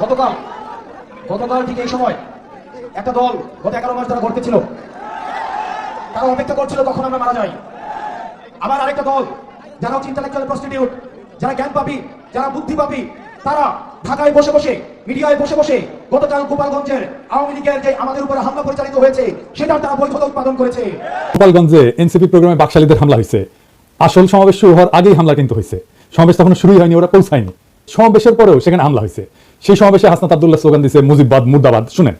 গতকাল গতকাল ঠিক এই সময় একটা দল গত এগারো মাস ধরে ঘটতে ছিল। তারা অপেক্ষা করছিল তখন আমরা মারা যাই। আবার আরেকটা দল, যারা হচ্ছে ইন্টালেকচুয়াল প্রস্টিটিউট যারা জ্ঞান পাবি যারা বুদ্ধি পাবি তারা ঢাকায় বসে বসে, মিডিয়ায় বসে বসে গতকাল গোপালগঞ্জের আওয়ামী লীগের যে আমাদের উপরে হামলা পরিচালিত হয়েছে, সেটার তারা বৈধতা উৎপাদন করেছে। গোপালগঞ্জে এনসিপি প্রোগ্রামে বাকশালীদের হামলা হয়েছে। আসল সমাবেশ শুরু হওয়ার আগেই হামলা কিন্তু হয়েছে। সমাবেশ তখন শুরুই হয়নি, ওরা পৌঁছায়নি। সমাবেশের পরেও সেখানে হামলা হয়েছে। সেই সমাবেশে হাসনাত আব্দুল্লাহ স্লোগান দিছে মুজিববাদ মুর্দাবাদ। শুনেন।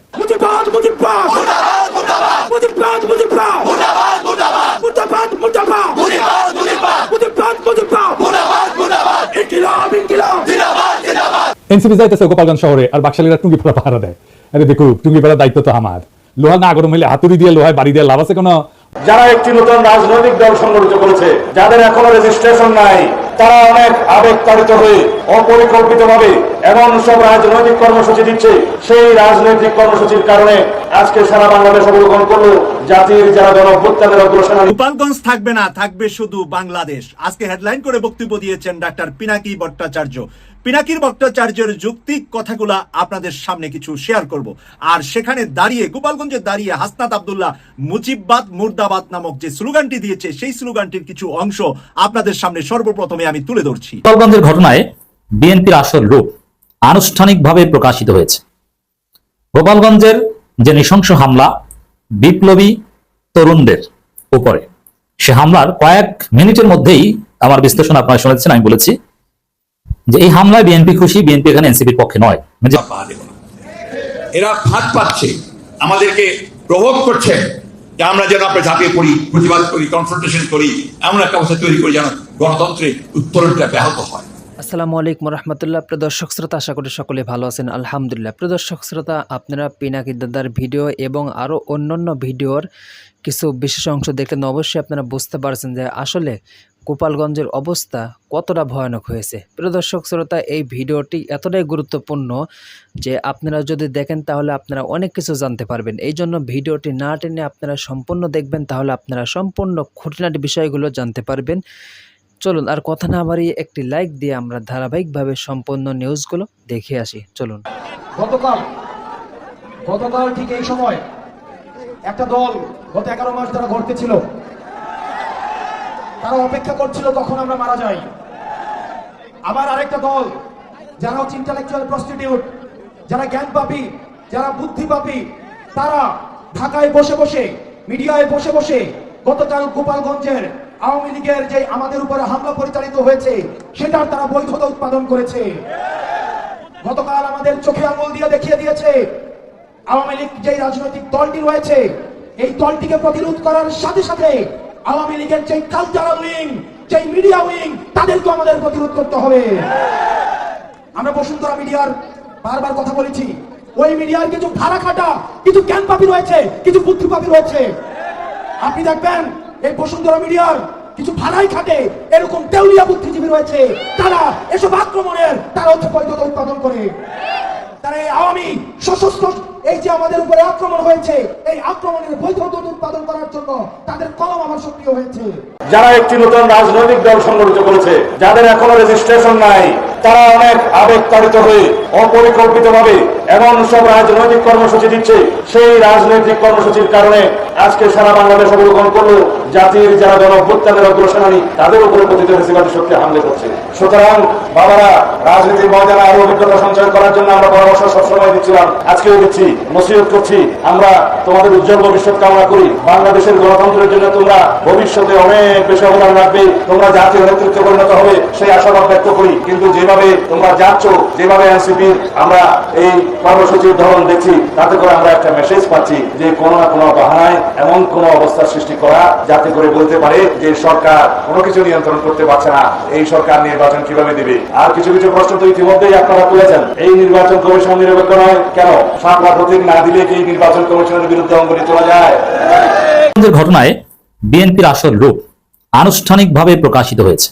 এনসিপি যাইতেছে গোপালগঞ্জ শহরে আর বাকশালীরা টুঙ্গি ফেলা পাহারা দেয়। আরে দেখো টুঙ্গি ফেলার দায়িত্ব তো আমার। লোহা না গরম হইলে হাতুড়ি দিয়ে লোহায় বাড়ি দিয়ে লাভ আছে কোনো? যারা একটি নতুন রাজনৈতিক দল সংগঠিত করেছে, যাদের এখনও রেজিস্ট্রেশন নাই, তারা অনেক আবেগ তাড়িত হয়ে অপরিকল্পিত ভাবে এমন সব রাজনৈতিক কর্মসূচি দিচ্ছে, সেই রাজনৈতিক কর্মসূচির কারণে আজকে সারা বাংলাদেশ অবলোকন করল জাতির যারা জন অভ্যুত্থানের অগ্রসেনানী গোপালগঞ্জ থাকবে না, থাকবে শুধু বাংলাদেশ। আজকে হেডলাইন করে বক্তব্য দিয়েছেন ডাক্তার পিনাকি ভট্টাচার্য। পিনাকির ভট্টাচার্যের যৌক্তিক কথাগুলা আপনাদের সামনে কিছু শেয়ার করব। আর সেখানে দাঁড়িয়ে, গোপালগঞ্জে দাঁড়িয়ে হাসনাত আবদুল্লাহ মুজিববাদ মুর্দাবাদ নামক যে স্লোগানটি দিয়েছে, সেই স্লোগানটির কিছু অংশ আপনাদের সামনে সর্বপ্রথমে আমি তুলে ধরছি। গোপালগঞ্জের ঘটনায় বিএনপির আসল রূপ আনুষ্ঠানিকভাবে প্রকাশিত হয়েছে। গোপালগঞ্জের যে নৃশংস হামলা, বিপ্লবী তরুণদের উপরে, সে হামলার কয়েক মিনিটের মধ্যেই আমার বিশ্লেষণ আপনারা শুনেছেন, আমি বলেছি যে এই হামলায় বিএনপি খুশি বিএনপি এখানে এনসিপির পক্ষে নয়। মানে। এরা ফাঁদ পাচ্ছে আমাদেরকে প্রভোগ করছে যে আমরা যেন আমরা ঝাঁপিয়ে পড়ি প্রতিবাদ করি কনফ্রন্টেশন করি এমন একটা অবস্থা তৈরি করি যেন গণতন্ত্রের উত্তরণটা ব্যাহত হয়। আসসালামু আলাইকুম রহমতুল্লাহ। প্রিয় দর্শক শ্রোতা আশা করি সকলে ভালো আছেন। আলহামদুলিল্লাহ। প্রিয় দর্শক শ্রোতা আপনারা পিনাকি দাদার ভিডিও এবং আরও অন্যান্য ভিডিওর কিছু বিশেষ অংশ দেখলেন। অবশ্যই আপনারা বুঝতে পারছেন যে আসলে গোপালগঞ্জের অবস্থা কতটা ভয়ানক হয়েছে? প্রিয় দর্শক, শ্রোতা, এই ভিডিওটি এতটাই গুরুত্বপূর্ণ যে আপনারা যদি দেখেন, তাহলে আপনারা অনেক কিছু জানতে পারবেন। এই জন্য ভিডিওটি না টেনে আপনারা সম্পূর্ণ দেখবেন, তাহলে আপনারা সম্পূর্ণ খুঁটিনাটি বিষয়গুলো জানতে পারবেন। চলুন, আর কথা না বাড়িয়ে একটি লাইক দিয়ে আমরা ধারাবাহিকভাবে সম্পূর্ণ নিউজগুলো দেখে আসি। চলুন। গতকাল গতকাল ঠিক এই সময় একটা দল গত এগারো মাস ধরে ঘটতে ছিল। তারা অপেক্ষা করছিল তখন আমরা মারা যাই। আবার আরেকটা দল, যারা হচ্ছে ইন্টালেকচুয়াল প্রস্টিটিউট যারা জ্ঞান পাবি যারা বুদ্ধি পাবি তারা ঢাকায় বসে বসে, মিডিয়ায় বসে বসে গতকাল গোপালগঞ্জের আওয়ামী লীগের যে আমাদের উপরে হামলা পরিচালিত হয়েছে, সেটার তারা বৈধতা উৎপাদন করেছে। গতকাল আমাদের চোখে আঙুল দিয়ে দেখিয়ে দিয়েছে, আওয়ামী লীগ যে রাজনৈতিক দলটি রয়েছে, এই দলটিকে প্রতিরোধ করার সাথে সাথে আওয়ামী লীগের যে কালচারাল উইং যে মিডিয়া উইং তাদেরকে আমাদের প্রতিরোধ করতে হবে। আমরা বসুন্ধরা মিডিয়ার বারবার কথা বলেছি, ওই মিডিয়ার কিছু ভাড়া খাটা কিছু জ্ঞান পাপি রয়েছে, কিছু বুদ্ধি পাপি রয়েছে। আপনি দেখবেন, এই বসুন্ধরা মিডিয়ার কিছু ভাড়াই খাটে, এরকম দেউলিয়া বুদ্ধিজীবী রয়েছে, তারা এসব আক্রমণের তারা হচ্ছে বৈধতা উৎপাদন করে। তারা এই আওয়ামী সশস্ত্র এই যে আমাদের উপরে আক্রমণ হয়েছে, এই আক্রমণের বৈধ উৎপাদন করার জন্য তাদের কলম আমার সক্রিয় হয়েছে। যারা একটি নতুন রাজনৈতিক দল সংগঠিত করেছে, যাদের এখনও রেজিস্ট্রেশন নাই তারা অনেক আবেগ তাড়িত হয়ে অপরিকল্পিত ভাবে এমন সব রাজনৈতিক কর্মসূচি দিচ্ছে, সেই রাজনৈতিক কর্মসূচির কারণে আজকে সারা বাংলাদেশ অবলোকন করল জাতির যারা জন অভ্যুত্থানের অগ্রসেনানী, তাদের উপরে প্রতিটি ফেসিবাদী শক্তি হামলে করছে। সুতরাং বাবারা রাজনীতির ময়দানে আরও অভিজ্ঞতা সঞ্চয় করার জন্য আমরা পরামর্শ সবসময় দিচ্ছিলাম, আজকেও দিচ্ছি, নসিহত করছি। আমরা তোমাদের উজ্জ্বল ভবিষ্যৎ কামনা করি, বাংলাদেশের গণতন্ত্রের জন্য তোমরা ভবিষ্যতে অনেক বেশি অবদান রাখবে, তোমরা জাতীয় নেতৃত্বে পরিণত হবে, সেই আশাবাদ ব্যক্ত করি। কিন্তু যেভাবে তোমরা যাচ্ছ, যেভাবে এনসিপির আমরা এই কর্মসূচির ধরন দেখছি, তাতে করে আমরা একটা মেসেজ পাচ্ছি যে কোনো না কোনো বাহানায় এমন কোন অবস্থার সৃষ্টি করা যাতে করে বলতে পারে যে সরকার কোনো কিছু নিয়ন্ত্রণ করতে পারছে না। এই সরকার নির্বাচন কীভাবে দিবে? আর কিছু কিছু প্রশ্ন তো ইতিমধ্যেই আপনারা তুলেছেন। এই নির্বাচন কমিশন নিরপেক্ষ নয় কেন? সাতটা প্রতীক না দিলে কি নির্বাচন কমিশনের বিরুদ্ধে অঙ্গনি তোলা যায়? ঘটনায় বিএনপির আসল রূপ আনুষ্ঠানিকভাবে প্রকাশিত হয়েছে।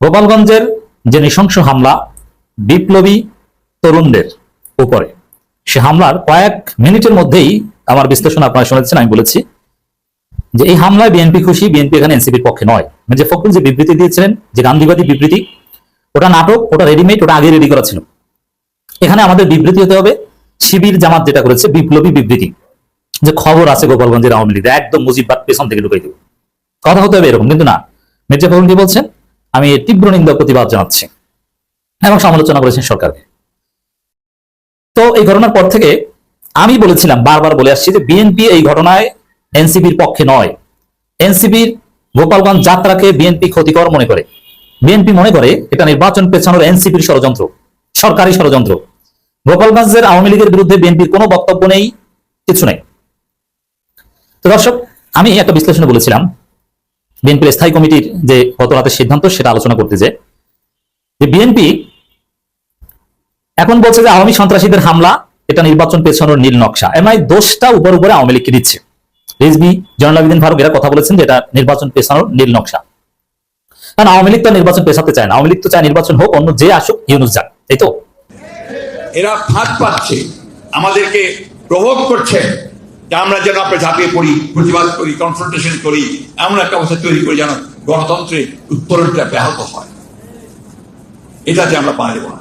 গোপালগঞ্জের যে নৃশংস হামলা বিপ্লবী তরুণদের উপরে। সে হামলার কয়েক মিনিটের মধ্যেই আমার বিশ্লেষণ আপনারা শুনেছেন, আমি বলেছি যে এই হামলায় বিএনপি খুশি, বিএনপি এখানে এনসিপির পক্ষে নয়। মানে যে ফখরুল যে বিবৃতি দিয়েছিলেন, যে গান্ধীবাদী বিবৃতি, ওটা নাটক, ওটা রেডিমেড ওটা আগে রেডি করা ছিল। এখানে আমাদের বিবৃতি হতে হবে, শিবির জামাত যেটা করেছে, বিপ্লবী বিবৃতি। যে খবর আছে গোপালগঞ্জের আওয়ামী লীগ একদম মুজিববাদ পেছন থেকে ঢুকাই দেব। কথা হতে হবে এরকম, কিন্তু না। মির্জা ফখরুল কি বলছেন? আমি এর তীব্র নিন্দা প্রতিবাদ জানাচ্ছি এবং সমালোচনা করেছেন সরকারকে। তো এই ঘটনার পর থেকে আমি বলেছিলাম, বারবার বলে আসছি যে বিএনপি এই ঘটনায় এনসিপির পক্ষে নয়। এনসিপির গোপালগঞ্জ যাত্রাকে বিএনপি ক্ষতিকর মনে করে। বিএনপি মনে করে এটা নির্বাচন পেছানোর এনসিপির ষড়যন্ত্র, সরকারি ষড়যন্ত্র। গোপালগঞ্জের আওয়ামী লীগের বিরুদ্ধে বিএনপির কোনো বক্তব্য নেই, কিছু নেই। তো দর্শক, আমি একটা বিশ্লেষণে বলেছিলাম বিএনপির স্থায়ী কমিটির যে গত রাতের সিদ্ধান্ত, সেটা আলোচনা করতে যে বিএনপি এখন বলছে যে আওয়ামী সন্ত্রাসীদের হামলা, এটা নির্বাচন পেছানোর নীল নকশা। এমআই দোষটা উপর উপরে আওয়ামী লীগকে দিচ্ছে। রিজবি জয়নাল আবেদিন ফারুক, এরা কথা বলেছেন যে এটা নির্বাচন পেছানোর নীল নকশা। কারণ আওয়ামী লীগ তো নির্বাচন পেছাতে চায় না। আওয়ামী লীগ তো চায় নির্বাচন হোক, অন্য যে আসুক, ইউনুস যাক, তাই তো? এরা ফাঁদ পাচ্ছে, আমাদেরকে প্রভোগ করছে। আমরা যেন আমরা ঝাঁপিয়ে পড়ি, প্রতিবাদ করি কনফ্রন্টেশন করি, এমন একটা অবস্থা তৈরি করি যেন গণতন্ত্রের উত্তরণটা ব্যাহত হয়। এটাতে আমরা পা দেব না।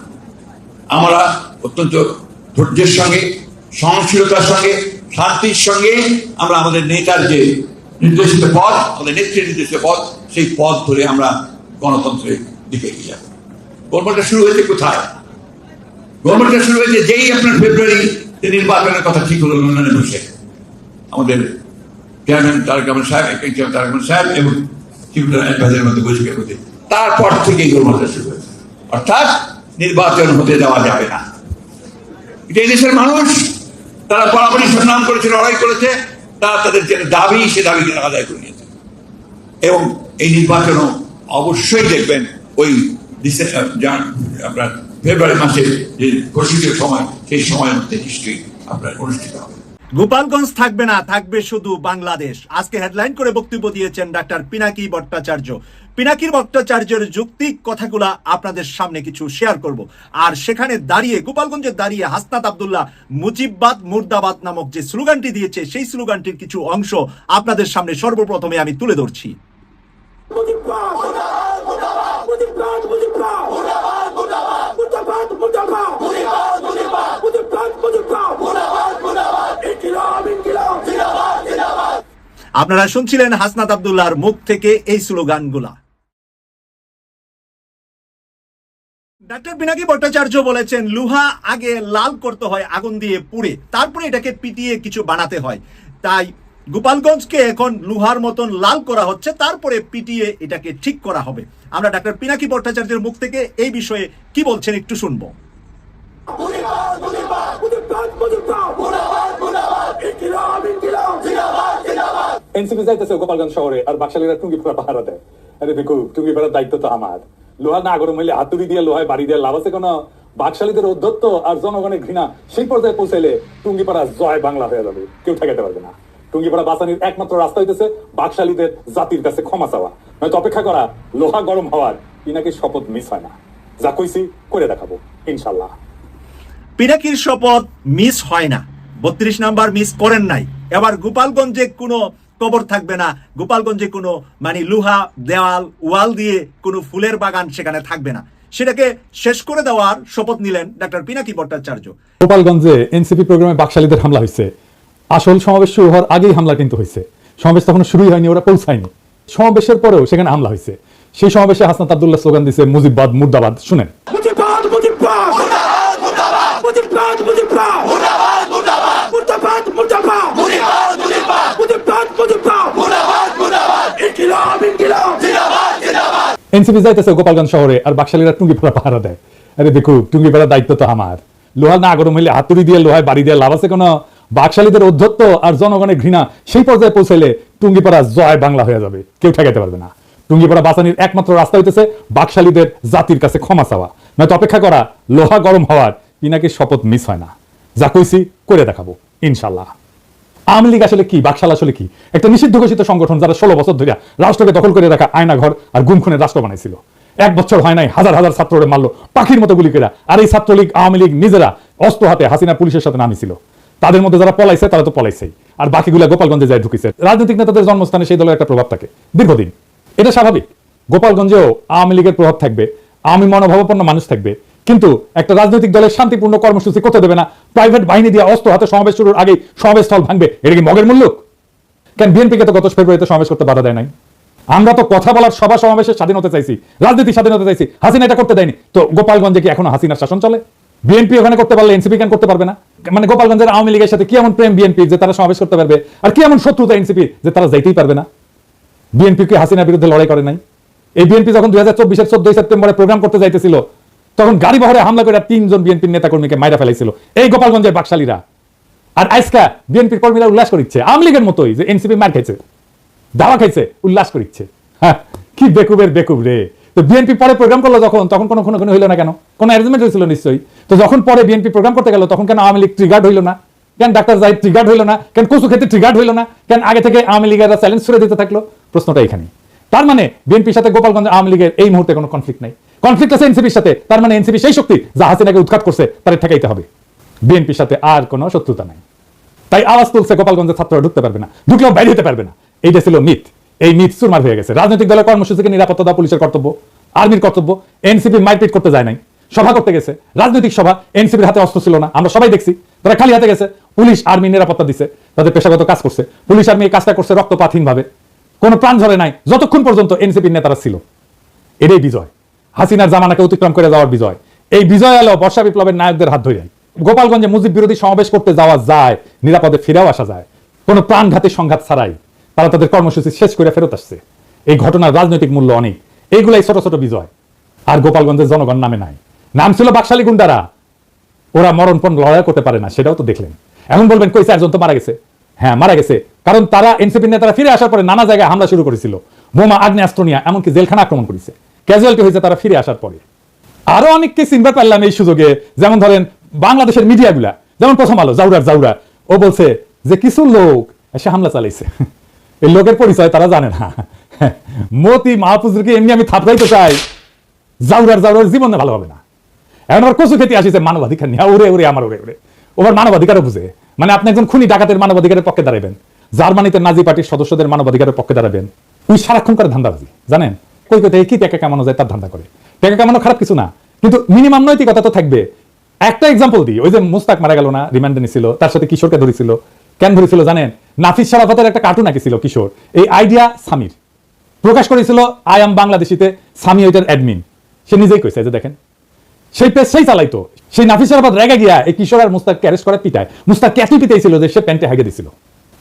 আমরা অত্যন্ত ধৈর্যের সঙ্গে, সহনশীলতার সঙ্গে, শান্তির সঙ্গে আমরা আমাদের নেতার যে নির্দেশিত পথ, আমাদের নেত্রীর নির্দেশিত পথ, সেই পথ ধরে আমরা গণতন্ত্রের দিকে এগিয়ে যাব। গল্পটা শুরু হয়েছে কোথায়? গভর্নমেন্টটা শুরু হয়েছে যেই আপনার ফেব্রুয়ারি নির্বাচনের কথা ঠিক হলো লন্ডনে বসে আমাদের চেয়ারম্যান তারেক রহমান সাহেব একেন তারেক রহমান সাহেব এবং চিফ অ্যাডভাইজারের মধ্যে বৈঠকের মধ্যে। তারপর থেকেই গভর্নমেন্টটা শুরু হয়েছে। অর্থাৎ নির্বাচন হতে দেওয়া যাবে না। এটা দেশের মানুষ, তারা বরাবরই সংগ্রাম করেছে, লড়াই করেছে, তারা তাদের যে দাবি, সে দাবিকে আদায় করে নিয়েছে। এবং এই নির্বাচনও অবশ্যই দেখবেন ওই আপনার ফেব্রুয়ারি মাসের যে ঘোষিত সময়, সেই সময়ের মধ্যে নিশ্চয়ই আপনার অনুষ্ঠিত হবে। গোপালগঞ্জ থাকবে না থাকবে শুধু বাংলাদেশ আজকে হেডলাইন করে বক্তব্য দিয়েছেন ডাক্তার পিনাকি ভট্টাচার্য পিনাকির ভট্টাচার্যের যৌক্তিক কথাগুলা আপনাদের সামনে কিছু শেয়ার করব আর সেখানে দাঁড়িয়ে গোপালগঞ্জে দাঁড়িয়ে হাসনাত আবদুল্লাহ মুজিববাদ মুর্দাবাদ নামক যে স্লোগানটি দিয়েছে সেই স্লোগানটির কিছু অংশ আপনাদের সামনে সর্বপ্রথমে আমি তুলে ধরছি আপনারা শুনছিলেন হাসনাত আব্দুল্লাহর মুখ থেকে এই স্লোগানগুলা। ডাক্তার পিনাকি ভট্টাচার্য বলেছেন, লুহা আগে লাল করতে হয়, আগুন দিয়ে পুড়ে, তারপরে এটাকে পিটিয়ে কিছু বানাতে হয়। তাই গোপালগঞ্জকে এখন লুহার মতন লাল করা হচ্ছে, তারপরে পিটিয়ে এটাকে ঠিক করা হবে। আমরা ডাক্তার পিনাকি ভট্টাচার্যের মুখ থেকে এই বিষয়ে কি বলছেন একটু শুনব। এনসিপি যাইতেছে গোপালগঞ্জ শহরে, আর বাকশালীরা টুঙ্গি টুঙ্গিপাড়া পাহারা দেয়। আরে দেখো টুঙ্গিপাড়ার দায়িত্ব তো আমার। লোহা না গরম হইলে হাতুড়ি দিয়ে, লোহায় বাড়ি দিয়ে লাভ আছে কোনো? বাকশালীদের অধ্যত্ত আর জনগণের ঘৃণা সেই পর্যায়ে পৌঁছাইলে টুঙ্গিপাড়া জয় বাংলা হয়ে যাবে। কেউ ঠেকাতে পারবে না। টুঙ্গিপাড়া বাঁচানির একমাত্র রাস্তা হইতেছে বাকশালীদের জাতির কাছে ক্ষমা চাওয়া। নয়তো অপেক্ষা করা, লোহা গরম হওয়ার পিনাকি শপথ মিস হয় না। যা কইছি, করে দেখাবো ইনশাল্লাহ পিনাকির শপথ মিস হয় না। বত্রিশ নাম্বার মিস করেন নাই। এবার গোপালগঞ্জে কোনো কবর থাকবে না। গোপালগঞ্জে কোনো মানে লুহা দেওয়াল ওয়াল দিয়ে কোনো ফুলের বাগান সেখানে থাকবে না। সেটাকে শেষ করে দেওয়ার শপথ নিলেন ডাক্তার পিনাকি ভট্টাচার্য। গোপালগঞ্জে এনসিপি প্রোগ্রামে বাকশালীদের হামলা হয়েছে। আসল সমাবেশ শুরু হওয়ার আগেই হামলা কিন্তু হয়েছে। সমাবেশ তখন শুরুই হয়নি ওরা পৌঁছায়নি। সমাবেশের পরেও সেখানে হামলা হয়েছে। সেই সমাবেশে হাসনাত আব্দুল্লাহ স্লোগান দিছে মুজিববাদ মুর্দাবাদ। শুনেন। মুজিবাদ মুর্দাবাদ মুর্দাবাদ মুর্দাবাদ! মুর্দাবাদ মুর্দাবাদ! মুর্দাবাদ মুজিবাদ মুজিবাদ মুজিবাদ মুজিবাদ মুর্দাবাদ মুর্দাবাদ ইনকিলাব ইনকিলাব জিন্দাবাদ জিন্দাবাদ এনসিপি যাইতেছে গোপালগঞ্জ শহরে, আর বাকশালীরা টুঙ্গিপাড়া পাহারা দেয়। আরে দেখো টুঙ্গিপাড়ার দায়িত্ব তো আমার। লোহা না গরম হইলে হাতুড়ি দিয়ে, লোহায় বাড়ি দিয়ে লাভ আছে কোনো? বাকশালীদের অধ্যত্ত আর জনগণের ঘৃণা সেই পর্যায়ে পৌঁছাইলে টুঙ্গিপাড়া জয় বাংলা হয়ে যাবে। কেউ ঠেকাইতে পারবে না। টুঙ্গিপাড়া বাঁচানির একমাত্র রাস্তা হইতেছে বাকশালীদের জাতির কাছে ক্ষমা চাওয়া। নয়তো অপেক্ষা করা, লোহা গরম হওয়ার পিনাকির শপথ মিস হয় না। যা কইছি, করে দেখাবো। ইনশাল্লাহ আওয়ামী লীগ আসলে কি? বাকশাল আসলে কি? একটা নিষিদ্ধ ঘোষিত সংগঠন যারা ষোলো বছর ধরে রাষ্ট্রকে দখল করে রাখা আয়না ঘর আর গুম খুনের রাষ্ট্র বানাইছিল। এক বছর হয় নাই, হাজার হাজার ছাত্ররে মারলো, পাখির মতো গুলি করে আর এই ছাত্রলীগ, আওয়ামী লীগ নিজেরা অস্ত্র হাতে হাসিনা পুলিশের সাথে নামিছিল। তাদের মধ্যে যারা পলাইছে, তারা তো পলাইছেই। আর বাকিগুলা গোপালগঞ্জে যায় ঢুকিছে। রাজনৈতিক নেতাদের জন্মস্থানে সেই দলের একটা প্রভাব থাকে। দীর্ঘদিন। এটা স্বাভাবিক। গোপালগঞ্জেও আওয়ামী লীগের প্রভাব থাকবে। আওয়ামী মনোভাবাপন্ন মানুষ থাকবে। কিন্তু একটা রাজনৈতিক দলের শান্তিপূর্ণ কর্মসূচি করতে দেবে না। প্রাইভেট বাহিনী দিয়ে অস্ত্র হাতে সমাবেশ শুরুর আগেই সমাবেশ স্থল ভাঙবে। এটা কি মগের মূল্য কেন বিএনপিকে তো গত ফেব্রুয়ারিতে সমাবেশ করতে বাধা দেয় নাই? আমরা তো কথা বলার সভা সমাবেশের স্বাধীনতা চাইছি রাজনীতির স্বাধীনতা চাইছি, হাসিনা এটা করতে দেয়নি। তো গোপালগঞ্জে কি এখনও হাসিনার শাসন চলে? বিএনপি ওখানে করতে পারলে এনসিপি কেন করতে পারবে না? মানে গোপালগঞ্জের আওয়ামী লীগের সাথে কি এমন প্রেম বিএনপি যে তারা সমাবেশ করতে পারবে? আর কি এমন শত্রুতা এনসিপি যে তারা যাইতেই পারবে না? বিএনপি কি হাসিনার বিরুদ্ধে লড়াই করে নাই? এই বিএনপি যখন দুই হাজার চব্বিশের চোদ্দই সেপ্টেম্বরে প্রোগ্রাম করতে যাইতেছিল তখন গাড়ি বহরে হামলা করে তিনজন বিএনপির নেতাকর্মীকে মাইরা ফেলাইছিল। এই গোপালগঞ্জের বাকশালীরা। আর আজকা বিএনপির কর্মীরা উল্লাস করছে আওয়ামী লীগের মতোই যে এনসিপি মার খাইছে, দাওয়া খাইছে, উল্লাস করিচ্ছে। হ্যাঁ কি বেকুবের বেকুব রে। তো বিএনপি পরে প্রোগ্রাম করল যখন, তখন কোনো কোনো কোনো হইল না কেন? কোনো অ্যারেঞ্জমেন্ট হয়েছিল নিশ্চয়ই? তো যখন পরে বিএনপি প্রোগ্রাম করতে গেল, তখন কেন আওয়ামী লীগ ট্রিগার্ড হইল না? কেন ডাক্তার জাহিদ ট্রিগার্ড হইল না? কেন কচু ক্ষেত্রে ট্রিগার্ড হইল না? কেন আগে থেকে আওয়ামী লীগের চ্যালেঞ্জ ছুড়ে দিতে থাকল? প্রশ্নটা এখানে তার মানে বিএনপির সাথে গোপালগঞ্জ আওয়ামী লীগের এই মুহূর্তে কোনো কনফ্লিক্ট নাই। কনফ্লিক্ট আছে এনসিপির সাথে। তার মানে এনসিপি সেই শক্তি যা হাসিনাকে উৎখাত করছে, তার ঠেকাইতে হবে। বিএনপির সাথে আর কোনো শত্রুতা নাই। তাই আওয়াজ তুলছে গোপালগঞ্জের ছাত্ররা, ঢুকতে পারবে না। ঢুকলেও বাইরে হতে পারবে না। এইটা ছিল মিথ, এই মিথ চুরমার হয়ে গেছে। রাজনৈতিক দলের কর্মসূচিকে নিরাপত্তা দেওয়া পুলিশের কর্তব্য, আর্মির কর্তব্য। এনসিপি মারপিট করতে যায় নাই। সভা করতে গেছে। রাজনৈতিক সভা এনসিপির হাতে অস্ত্র ছিল না। আমরা সবাই দেখছি। তারা খালি হাতে গেছে। পুলিশ, আর্মি নিরাপত্তা দিছে। তাদের পেশাগত কাজ করছে। পুলিশ, আর্মি এই কাজটা করছে রক্তপাতহীন ভাবে কোনো প্রাণ ঝরে নাই। যতক্ষণ পর্যন্ত এনসিপির নেতারা ছিল। এটাই বিজয়। হাসিনার জামানাকে অতিক্রম করে যাওয়ার বিজয়। এই বিজয় এলো বর্ষা বিপ্লবের নায়কদের হাত ধরে গোপালগঞ্জে মুজিব বিরোধী সমাবেশ করতে যাওয়া যায়, নিরাপদে ফিরেও আসা যায়। কোনো প্রাণঘাতী সংঘাত ছাড়াই তারা তাদের কর্মসূচি শেষ করে ফেরত আসছে। এই ঘটনার রাজনৈতিক মূল্য অনেক। এইগুলাই ছোট ছোট বিজয়। আর গোপালগঞ্জের জনগণ নামে নাই। নাম ছিল বাকশালী গুন্ডারা। ওরা মরণপণ লড়াই করতে পারে না, সেটাও তো দেখলেন। এখন বলবেন কই চারজন তো মারা গেছে? হ্যাঁ মারা গেছে। কারণ তারা এনসিপি নেতারা ফিরে আসার পরে নানা জায়গায় হামলা শুরু করেছিল। বোমা, আগ্নেয়াস্ত্র নিয়ে এমনকি জেলখানা আক্রমণ করেছে। ক্যাজুয়ালিটি হয়েছে তারা ফিরে আসার পরে। আরও অনেককে চিনতে পারলাম এই সুযোগে, যেমন ধরেন বাংলাদেশের মিডিয়াগুলা, যেমন প্রথম আলো, জাউরার জাউরা, ও বলছে যে কিছু লোক এসে হামলা চালাইছে। এই লোকের পরিচয় তারা জানে না। মতি মাহফুজুরকে এমনি আমি থাপড়াইতে চাই, জাউরার জাউরার জীবনে ভালো হবে না। এখন আবার কচু খেতে আসিছে মানবাধিকার নিয়ে। ওরে ওরে, আমার ওরে ওরে। ওবার মানবাধিকারও বুঝে। মানে আপনি একজন খুনি ডাকাতের মানবাধিকারের পক্ষে দাঁড়াবেন। জার্মানিতে নাজি পার্টির সদস্যদের মানবাধিকারের পক্ষে দাঁড়াবেন। ওই সারাক্ষণ করে ধান্দাবাজি, জানেন? কই কোথায় কি টাকা কামানো যায়, তার ধান্দা করে। টাকা কামানো খারাপ কিছু না, কিন্তু মিনিমাম নৈতিকতা তো থাকবে। একটা এক্সাম্পল দিই, ওই যে মুস্তাক মারা গেল না রিমান্ডে নিছিল, তার সাথে কিশোরকে ধরেছিল। কেন ধরেছিল জানেন? নাফিস সারাফতের একটা কার্টুন আঁকিছিল কিশোর। এই আইডিয়া সামির। প্রকাশ করেছিল আই এম বাংলাদেশিতে, সামি ওইটার অ্যাডমিন সে নিজেই কইছে যে দেখেন। সেই পেজ সেই চালাইতো। সেই নাফিস সারাফত রেগে গিয়া এই কিশোর আর মুস্তাককে অ্যারেস্ট করে পিটায়। মুস্তাক এতই পিটাইছিল যে সে প্যান্টে হাগে দিছিল।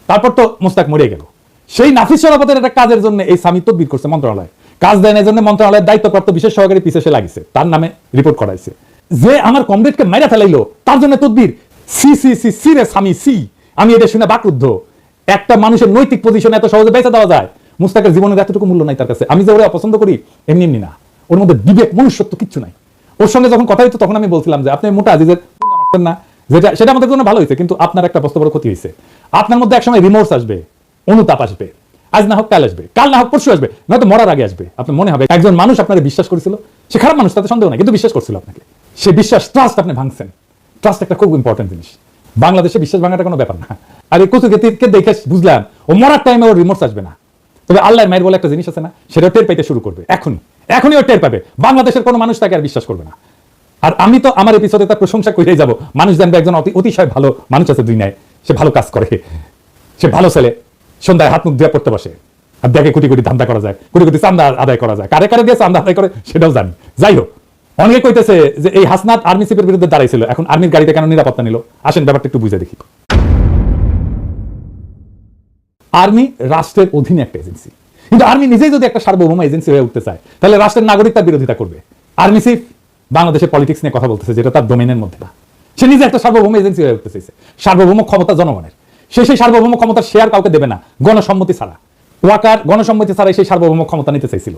তারপর তো মুস্তাক মরে গেল। সেই নাফিস সারাফতের একটা কাজের জন্য এই সামি তদবির করছে মন্ত্রণালয়। কাজ দেয় না জন্য মন্ত্রণালয়ের দায়িত্বপ্রাপ্ত বিশেষ সহকারী পিছে সে লাগিছে তার নামে রিপোর্ট করাইছে। যে আমার কমরেডকে মাইরা ফেলাইলো, তার জন্য তদবির। সি সি সি সি রে সামি সি। আমি এটা শুনে বাকরুদ্ধ। একটা মানুষের নৈতিক পজিশনে এত সহজে বেঁচে দেওয়া যায়। মুস্তাকের জীবনের এতটুকু মূল্য নাই তার কাছে। আমি যে ওরা অপছন্দ করি, এমনি এমনি না। ওর মধ্যে বিবেক, মনুষ্যত্ব কিচ্ছু নাই। ওর সঙ্গে যখন কথা হইতো, তখন আমি বলছিলাম যে, আপনি মোটা আজিজের না যেটা, সেটা আমাদের জন্য ভালো হয়েছে কিন্তু আপনার একটা বস্তু বড় ক্ষতি হয়েছে আপনার মধ্যে একসময় রিমোর্স আসবে, অনুতাপ আসবে। আজ না হোক কাল আসবে, কাল না হোক পরশু আসবে নয়তো মরার আগে আসবে। আপনার মনে হবে একজন মানুষ আপনার বিশ্বাস করেছিল, সে খারাপ মানুষ, তাতে সন্দেহ নাই, কিন্তু বিশ্বাস করছিল আপনাকে। সে বিশ্বাস ট্রাস্ট আপনি ভাঙছেন। ট্রাস্ট একটা খুব ইম্পর্টেন্ট জিনিস। বাংলাদেশে বিশ্বাস ভাঙাটা কোনো ব্যাপার না। আর এই কচুকে দেখে বুঝলাম, ও মরার টাইমে ওর রিমোর্স আসবে না। তবে আল্লাহ মায়ের বলে একটা জিনিস আছে না, সেটা টের পাইতে শুরু করবে, এখনই। এখনই ও টের পাবে। বাংলাদেশের কোনো মানুষ তাকে আর বিশ্বাস করবে না। আর আমি তো আমার এপিসোডে তার প্রশংসা করেই যাব। মানুষ জানবে একজন অতি অতিশয় ভালো মানুষ আছে দুনিয়ায় সে ভালো কাজ করে। সে ভালো ছেলে। সন্ধ্যায় হাত মুখ দিয়ে পড়তে বসে। আর দেখে কোটি কোটি ধান্দা করা যায়, কোটি কোটি চান্দা আদায় করা যায়। কারে কারে দিয়ে চান্দা আদায় করে সেটাও জানি। যাই হোক, অনেকে কইতেছে যে এই হাসনাত আর্মি চিফের বিরুদ্ধে দাঁড়াইছিল। এখন আর্মির গাড়িতে কেন নিরাপত্তা নিল? আসেন ব্যাপারটা একটু বুঝে দেখি। আর্মি রাষ্ট্রের অধীনে একটা এজেন্সি। কিন্তু আর্মি নিজেই যদি একটা সার্বভৌম এজেন্সি হয়ে উঠতে চায়, তাহলে রাষ্ট্রের নাগরিক তার বিরোধিতা করবে। আর্মি চিফ বাংলাদেশের পলিটিক্স নিয়ে কথা বলতেছে, যেটা তার ডোমেনের মধ্যে না। সে নিজে একটা সার্বভৌম এজেন্সি হয়ে উঠতে চাইছে। সার্বভৌম ক্ষমতা জনগণের। সে সেই সার্বভৌম ক্ষমতা শেয়ার কাউকে দেবে না, গণসম্মতি ছাড়া। ওয়াকার গণসম্মতি ছাড়াই সেই সার্বভৌম ক্ষমতা নিতে চাইছিল।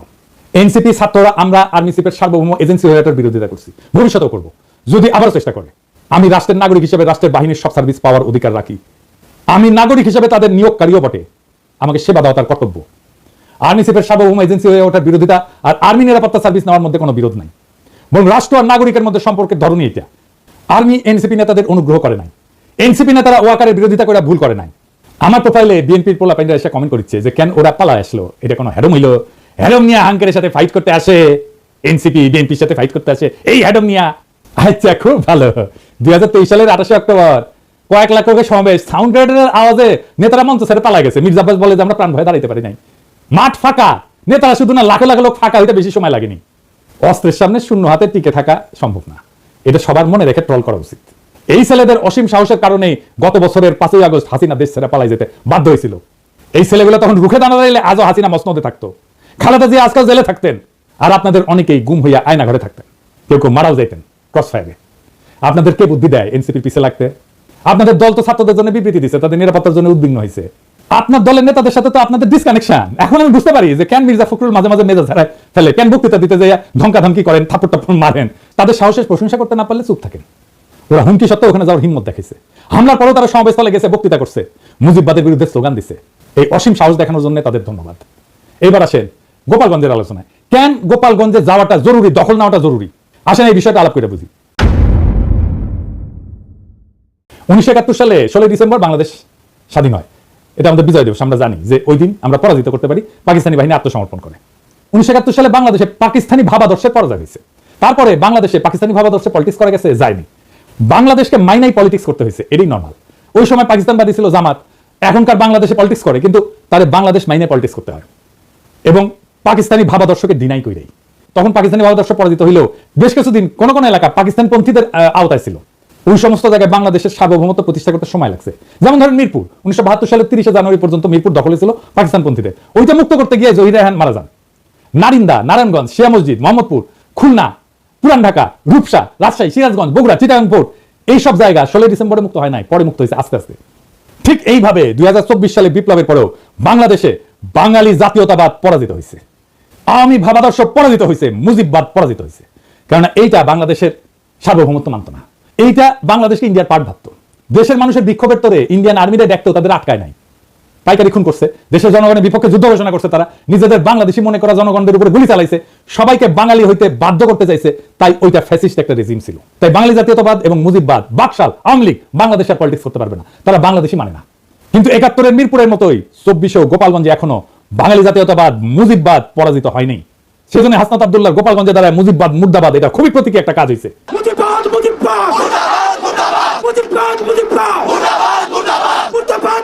এনসিপি ছাত্ররা, আমরা আর্মি চিফের সার্বভৌম এজেন্সি হয়ে এটার বিরোধিতা করছি। ভবিষ্যতেও করব। যদি আবারও চেষ্টা করে। আমি রাষ্ট্রের নাগরিক হিসেবে রাষ্ট্রের বাহিনীর সব সার্ভিস পাওয়ার অধিকার রাখি। আমি নাগরিক হিসেবে তাদের নিয়োগকারীও বটে। আমাকে সেবা দেওয়া তার কর্তব্য। আর্মি চিফের সার্বভৌম এজেন্সি হয়ে ওঠার বিরোধিতা আর আর্মি নিরাপত্তা সার্ভিস নেওয়ার মধ্যে কোনো বিরোধ নাই। বরং রাষ্ট্র আর নাগরিকের মধ্যে সম্পর্কের ধরনই এটা। আর্মি, এনসিপি নেতাদের অনুগ্রহ করে নাই। এনসিপি নেতারা ওয়াকারের বিরোধিতা করে ভুল করে নাই। আমার প্রোফাইলে বিএনপির পোলা পাইন্ডা এসে কমেন্ট করছে যে, কেন ওরা পালা আসলো? এটা কোনো হ্যাডম হইল? হ্যাডম নিয়া হাঙ্কের সাথে ফাইট করতে আসে? এনসিপি, বিএনপির সাথে ফাইট করতে আসে? এই হ্যাডম নিয়া আচ্ছা খুব ভালো। দুই হাজার তেইশ সালের আঠাশে অক্টোবর, কয়েক লাখ লোকের সমাবেশ। সাউন্ড গ্রেডের আওয়াজে নেতারা মঞ্চ ছেড়ে পালা গেছে। মির্জা আব্বাস বলে যে, আমরা প্রাণ ভয়ে দাঁড়াইতে পারি নাই। মাঠ ফাঁকা। নেতারা শুধু না, লাখো লাখো লোক ফাঁকা হইতে বেশি সময় লাগেনি। অস্ত্রের সামনে শূন্য হাতে টিকে থাকা সম্ভব না। এটা সবার মনে রেখে ট্রল করা উচিত। এই ছেলেদের অসীম সাহসের কারণে গত বছরের পাঁচই আগস্ট হাসিনা দেশ ছেড়ে পালাই যেতে বাধ্য হয়েছিল। এই ছেলেগুলো তখন রুখে দাঁড়া দিলে আজও হাসিনা মসনদে থাকতো। খালেদা জিয়া আজকাল জেলে থাকতেন আর আপনাদের অনেকেই গুম হইয়া আয়না ঘরে থাকতেন। কেউ কেউ মারাও যাইতেন ক্রস ফায়ারে আপনাদের কে বুদ্ধি দেয়? এনসিপির পিছে লাগতে? আপনাদের দল তো ছাত্রদের জন্য বিবৃতি দিচ্ছে তাদের নিরাপত্তার জন্য উদ্বিগ্ন হয়েছে আপনার দলের নেতাদের সাথে তো আপনাদের ডিসকানেকশন এখন আমি বুঝতে পারি যে কেন মির্জা ফখরুল মাঝে মাঝে মেজাজ হারায় ফেলে, কেন বক্তৃতা দিতে যে ধমকা ধমকি করেন, থাপ্পড় টাপ্পড় মারেন। তাদের সাহসের প্রশংসা করতে না পারলে চুপ থাকেন। ওরা হুমকি সত্ত্বেও ওখানে যাওয়ার হিম্মত দেখেছে হামলার পরেও তারা সমাবেশস্থলে গেছে, বক্তৃতা করছে। মুজিববাদের বিরুদ্ধে স্লোগান দিছে। এই অসীম সাহস দেখানোর জন্য তাদের ধন্যবাদ। এবার আসেন গোপালগঞ্জের আলোচনায়। কেন গোপালগঞ্জে যাওয়াটা জরুরি, দখল নেওয়াটা জরুরি? আসেন এই বিষয়টা আলাপ করে বুঝি। উনিশশো একাত্তর সালে ষোলোই ডিসেম্বর বাংলাদেশ স্বাধীন হয়। এটা আমাদের বিজয় দিবস, আমরা জানি যে ওই দিন আমরা পরাজিত করতে পারি, পাকিস্তানি বাহিনী আত্মসমর্পণ করে। উনিশশো একাত্তর সালে বাংলাদেশে পাকিস্তানি ভাবাদর্শে পরাজয় হয়েছে। তারপরে বাংলাদেশে পাকিস্তানি ভাবাদর্শে পলিটিক্স করা গেছে, যায়নি। বাংলাদেশকে মাইনাই পলিটিক্স করতে হয়েছে, এটাই নর্মাল ওই সময় পাকিস্তানবাদী ছিল জামাত, এখনকার বাংলাদেশে পলিটিক্স করে, কিন্তু তাদের বাংলাদেশ মাইনে পলিটিক্স করতে হয়। এবং পাকিস্তানি ভাবাদর্শকে ডিনাই করেই তখন পাকিস্তানি ভাবাদর্শ পরাজিত হইলেও বেশ কিছুদিন কোন কোন এলাকা পাকিস্তান পন্থীদের আওতায় ছিল। ওই সমস্ত জায়গায় বাংলাদেশের সার্বভৌমত্ব প্রতিষ্ঠা করতে সময় লাগছে। যেমন ধরেন মিরপুর, উনিশশো বাহাত্তর সালের তিরিশে জানুয়ারি পর্যন্ত মিরপুর দখলে ছিল পাকিস্তান পন্থীদের ওইটা মুক্ত করতে গিয়ে জহির রেহান মারা যান। নারিন্দা, নারায়ণগঞ্জ, শিয়া মসজিদ, মোহাম্মদপুর, খুলনা পুরান ঢাকা, রূপসা, রাজশাহী, সিরাজগঞ্জ, বগুড়া, চিটাগাং পোর্ট এই সব জায়গা ষোলোই ডিসেম্বরে মুক্ত হয় নাই, পরে মুক্ত হয়েছে আস্তে আস্তে। ঠিক এইভাবে দুই হাজার চব্বিশ সালে বিপ্লবের পরেও বাংলাদেশে বাঙালি জাতীয়তাবাদ পরাজিত হয়েছে। আওয়ামী ভাবাদর্শ পরাজিত হয়েছে, মুজিববাদ পরাজিত হয়েছে। কেননা এইটা বাংলাদেশের সার্বভৌমত্ব মানত না। এইটা বাংলাদেশকে ইন্ডিয়ার পাঠ ভাবতো দেশের মানুষের বিক্ষোভের তোরে ইন্ডিয়ান আর্মিরা দেখতেও তাদের আটকায় নাই। পাইকারি খুন করছে, দেশের জনগণের বিপক্ষে যুদ্ধ ঘোষণা করছে তারা, নিজেদের বাংলাদেশি মনে করা জনগণদের উপরে গুলি চালাইছে, সবাইকে বাঙালি হইতে বাধ্য করতে চাইছে, তাই ওইটা ফ্যাসিস্ট একটা রেজিম ছিল। তাই বাঙালি জাতীয়তাবাদ এবং মুজিববাদ, বাকশাল, আওয়ামী লীগ বাংলাদেশের পলিটিক্স করতে পারবে না, তারা বাংলাদেশি মানে না। কিন্তু একাত্তরের মিরপুরের মতোই চব্বিশেও গোপালগঞ্জে এখনও বাঙালি জাতীয়তাবাদ, মুজিববাদ পরাজিত হয়নি সেজন্য হাসনাত আব্দুল্লাহ গোপালগঞ্জে দ্বারা মুজিববাদ, মুর্দাবাদ, এটা খুবই প্রতীকী একটা কাজ হয়েছে মুজিবাদ মুজিবাদ মুজিবাদ মুজিবাদ মুর্দাবাদ মুর্দাবাদ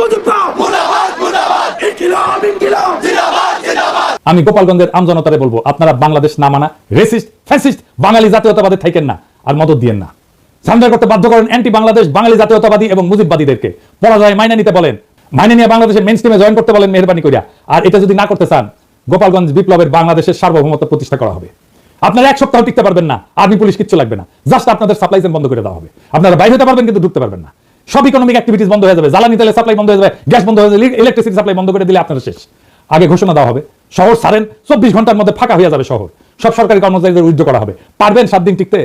মুজিবাদ মুজিবাদ ইনকিলাব ইনকিলাব আমি গোপালগঞ্জের আমজনতারে বলব, আপনারা বাংলাদেশ না মানা রেসিস্ট ফ্যাসিস্ট বাঙালি জাতীয়তাবাদে থাকেন না, আর মদত দিয়েন না। সান্ডার করতে বাধ্য করেন অ্যান্টি বাংলাদেশ বাঙালি জাতীয়তাবাদী এবং মুজিববাদীদেরকে। পরাজয় মাইনে নিতে বলেন, মাইনে নিয়ে বাংলাদেশের মেন স্ট্রিমে জয়েন করতে বলেন মেহরবানি করিয়া। আর এটা যদি না করতে চান, গোপালগঞ্জ বিপ্লবের বাংলাদেশের সার্বভৌমত্ব প্রতিষ্ঠা করা হবে। আপনারা এক সপ্তাহ টিকতে পারবেন না, আর্মি পুলিশ কিচ্ছু লাগবে না। জাস্ট আপনাদের সাপ্লাই চেন বন্ধ করে দেওয়া হবে। আপনারা বাইরে হতে পারবেন কিন্তু ঢুকতে পারবেন না। সব ইকোনমিক অ্যাক্টিভিটিস বন্ধ হয়ে যাবে, জ্বালানি তেলের সাপ্লাই বন্ধ হয়ে যাবে গ্যাস বন্ধ হয়ে যাবে ইলেকট্রিসিটি সাপ্লাই বন্ধ করে দিলে আপনারা শেষ। আগে ঘোষণা দেওয়া হবে শহর ছাড়েন, চব্বিশ ঘণ্টার মধ্যে ফাঁকা হয়ে যাবে শহর। সব সরকারি কর্মচারীদের উইথড্র করা হবে। পারবেন সাত দিন টিকতে?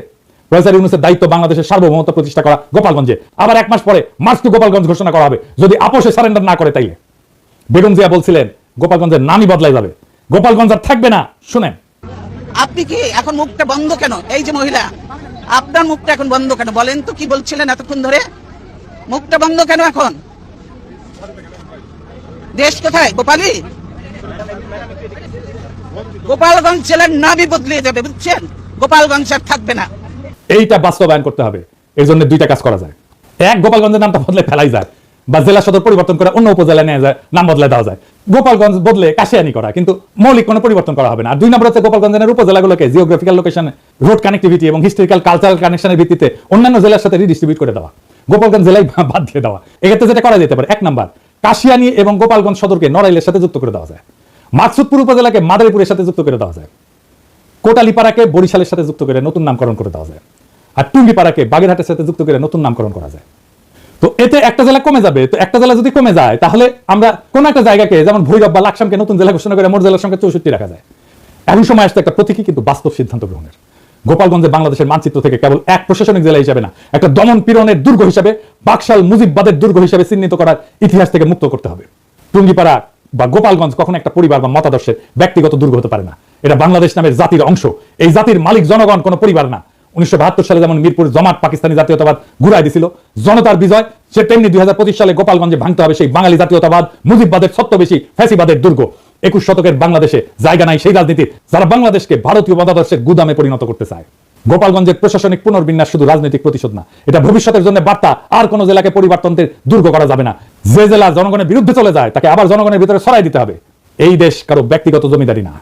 প্রফেসর ইউনুসের দায়িত্ব বাংলাদেশের সার্বভৌমত্ব প্রতিষ্ঠা করা গোপালগঞ্জে। আবার এক মাস পরে মার্চ টু গোপালগঞ্জ ঘোষণা করা হবে। যদি আপোষে সারেন্ডার না করে তাইলে। বেগম জিয়া বলছিলেন, গোপালগঞ্জের নামই বদলাই যাবে। গোপালগঞ্জ আর থাকবে না। শুনেন। আপনি কি এখন মুখটা বন্ধ কেন? এই যে মহিলা, আপনার মুখটা এখন বন্ধ কেন? বলেন তো কি বলছিলেন এতক্ষণ ধরে? মুখটা বন্ধ কেন এখন? দেশ কোথায়? গোপালী গোপালগঞ্জ জেলার নামই বদলে যাবে, বুঝছেন? গোপালগঞ্জ আর থাকবে না। এইটা বাস্তবায়ন করতে হবে এই জন্য দুইটা কাজ করা যায়। এক, গোপালগঞ্জের নামটা বদলে ফেলাই যায়, বা জেলা সদর পরিবর্তন করে অন্য উপজেলা নিয়ে যায়, নাম বদলে দেওয়া যায়। গোপালগঞ্জ বদলে কাশিয়ানি করা, কিন্তু মৌলিক কোনো পরিবর্তন করা হবে না। দুই নম্বর হচ্ছে গোপালগঞ্জের উপজেলাগুলোকে জিওগ্রাফিক্যাল লোকেশন রোড কানেক্টিভিটি এবং হিস্টোরিক্যাল কালচারাল কানেকশনের ভিত্তিতে অন্যান্য জেলার সাথে রিডিস্ট্রিবিউট করে দেওয়া। গোপালগঞ্জ জেলায় বাদ দিয়ে দেওয়া। এক্ষেত্রে যেটা করা যেতে পারে, এক নাম্বার, কাশিয়ানি এবং গোপালগঞ্জ সদরকে নড়াইলের সাথে যুক্ত করে দেওয়া যায়। মাকসুদপুর উপজেলাকে মাদারীপুরের সাথে যুক্ত করে দেওয়া যায়। কোটালীপাড়াকে বরিশালের সাথে যুক্ত করে নতুন নামকরণ করে দেওয়া যায়। আর টুঙ্গিপাড়াকে বাগেরহাটের সাথে যুক্ত করে নতুন নামকরণ করা যায়। তো এতে একটা জেলা কমে যাবে, তো একটা জেলা যদি কমে যায়, তাহলে আমরা কোন একটা জায়গাকে, যেমন ভৈরব বা লাকসামকে নতুন জেলা ঘোষণা করে মোট জেলার সংখ্যা চৌষট্টি রাখা যায়। এখন সময় আসতে একটা প্রতীকী কিন্তু বাস্তব সিদ্ধান্ত গ্রহণের। গোপালগঞ্জে বাংলাদেশের মানচিত্র থেকে কেবল এক প্রশাসনিক জেলা হিসেবে না, একটা দমন পীড়নের দুর্গ হিসাবে, বাকশাল মুজিববাদের দুর্গ হিসেবে চিহ্নিত করার ইতিহাস থেকে মুক্ত করতে হবে। টুঙ্গিপাড়া বা গোপালগঞ্জ কখনো একটা পরিবার বা মতাদর্শের ব্যক্তিগত দুর্গ হতে পারে না। এটা বাংলাদেশ নামের জাতির অংশ। এই জাতির মালিক জনগণ কোনো পরিবার না। উনিশশো বাহাত্তর সালে যেমন মিরপুর জমাট পাকিস্তানি জাতীয়তাবাদ ঘুরাই দিছিল, জনতার বিজয় সে তেমনি দুই হাজার পঁচিশ সালে গোপালগঞ্জে ভাঙতে হবে সেই বাঙালি জাতীয়তাবাদ, মুজিববাদের ছত্রবেশী ফ্যাসিবাদের দুর্গ। একুশ শতকের বাংলাদেশে জায়গা নাই সেই রাজনীতির, যারা বাংলাদেশকে ভারতীয় মতাদর্শের গুদামে পরিণত করতে চায়। গোপালগঞ্জের প্রশাসনিক পুনর্বিন্যাস শুধু রাজনৈতিক প্রতিশোধ না, এটা ভবিষ্যতের জন্য বার্তা। আর কোন জেলাকে পরিবর্তনের দুর্গ করা যাবে না। যে জেলা জনগণের বিরুদ্ধে চলে যায়, তাকে আবার জনগণের ভিতরে সরাই দিতে হবে। এই দেশ কারও ব্যক্তিগত জমিদারি না।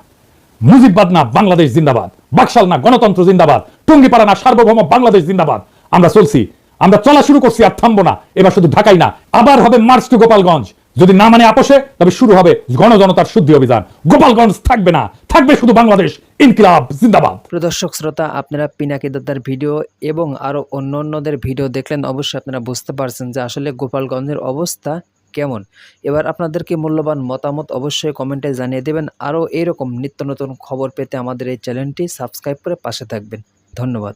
মুজিববাদ না বাংলাদেশ জিন্দাবাদ। বাকশাল না গণতন্ত্র জিন্দাবাদ। টুঙ্গিপাড়া না সার্বভৌম বাংলাদেশ জিন্দাবাদ। আমরা চলছি। আমরা চলা শুরু করছি আর থামবো না। এবার শুধু ঢাকাই না। আবার হবে মার্চ টু গোপালগঞ্জ। যদি না মানে আপোষে, তবে শুরু হবে গণজনতার শুদ্ধি অভিযান। গোপালগঞ্জ থাকবে না, থাকবে শুধু বাংলাদেশ, ইনকিলাব, জিন্দাবাদ। প্রিয় দর্শক, শ্রোতা, আপনারা পিনাকি দাদার ভিডিও এবং আরও অন্য অন্যদের ভিডিও দেখলেন, অবশ্যই আপনারা বুঝতে পারছেন যে আসলে গোপালগঞ্জের অবস্থা কেমন। এবার আপনাদেরকে মূল্যবান মতামত অবশ্যই কমেন্টে জানিয়ে দেবেন। আরও এইরকম নিত্য নতুন খবর পেতে আমাদের এই চ্যানেলটি সাবস্ক্রাইব করে পাশে থাকবেন। ধন্যবাদ।